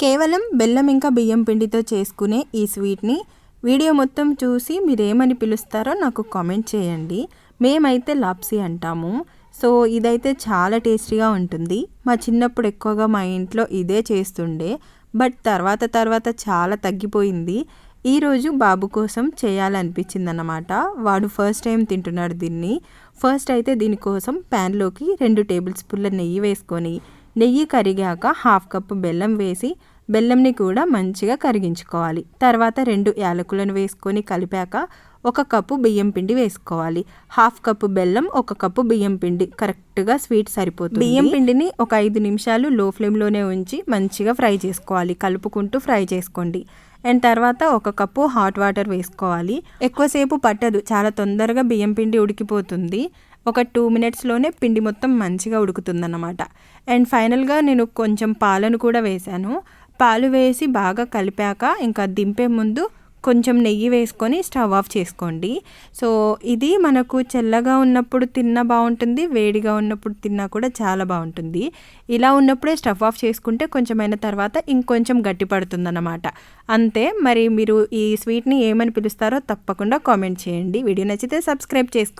కేవలం బెల్లం ఇంకా బియ్యం పిండితో చేసుకునే ఈ స్వీట్ని వీడియో మొత్తం చూసి మీరు ఏమని పిలుస్తారో నాకు కామెంట్ చేయండి. మేమైతే లాప్సీ అంటాము. సో ఇదైతే చాలా టేస్టీగా ఉంటుంది. మా చిన్నప్పుడు ఎక్కువగా మా ఇంట్లో ఇదే చేస్తుండే. బట్ తర్వాత తర్వాత చాలా తగ్గిపోయింది. ఈరోజు బాబు కోసం చేయాలనిపించింది అన్నమాట వాడు ఫస్ట్ టైం తింటున్నాడు దీన్ని. ఫస్ట్ అయితే దీనికోసం ప్యాన్లోకి రెండు టేబుల్ స్పూన్ల నెయ్యి వేసుకొని నెయ్యి కరిగాక హాఫ్ కప్పు బెల్లం వేసి బెల్లంని కూడా మంచిగా కరిగించుకోవాలి. తర్వాత రెండు యాలకులను వేసుకొని కలిపాక ఒక కప్పు బియ్యం పిండి వేసుకోవాలి. హాఫ్ కప్పు బెల్లం ఒక కప్పు బియ్యం పిండి. కరెక్ట్గా స్వీట్ సరిపోతుంది. బియ్యం పిండిని ఒక ఐదు నిమిషాలు లో ఫ్లేమ్లోనే ఉంచి మంచిగా ఫ్రై చేసుకోవాలి. కలుపుకుంటూ ఫ్రై చేసుకోండి. అండ్ తర్వాత ఒక కప్పు హాట్ వాటర్ వేసుకోవాలి. ఎక్కువసేపు పట్టదు. చాలా తొందరగా బియ్యం పిండి ఉడికిపోతుంది. ఒక టూ మినిట్స్లోనే పిండి మొత్తం మంచిగా ఉడుకుతుందన్నమాట. అండ్ ఫైనల్గా నేను కొంచెం పాలను కూడా వేశాను. పాలు వేసి బాగా కలిపాక ఇంకా దింపే ముందు కొంచెం నెయ్యి వేసుకొని స్టవ్ ఆఫ్ చేసుకోండి. సో ఇది మనకు చల్లగా ఉన్నప్పుడు తిన్నా బాగుంటుంది వేడిగా ఉన్నప్పుడు తిన్నా కూడా చాలా బాగుంటుంది. ఇలా ఉన్నప్పుడే స్టవ్ ఆఫ్ చేసుకుంటే కొంచెమైన తర్వాత ఇంకొంచెం గట్టి పడుతుందన్నమాట. అంతే మరి మీరు ఈ స్వీట్ని ఏమని పిలుస్తారో తప్పకుండా కామెంట్ చేయండి. వీడియో నచ్చితే సబ్స్క్రైబ్ చేసుకోండి.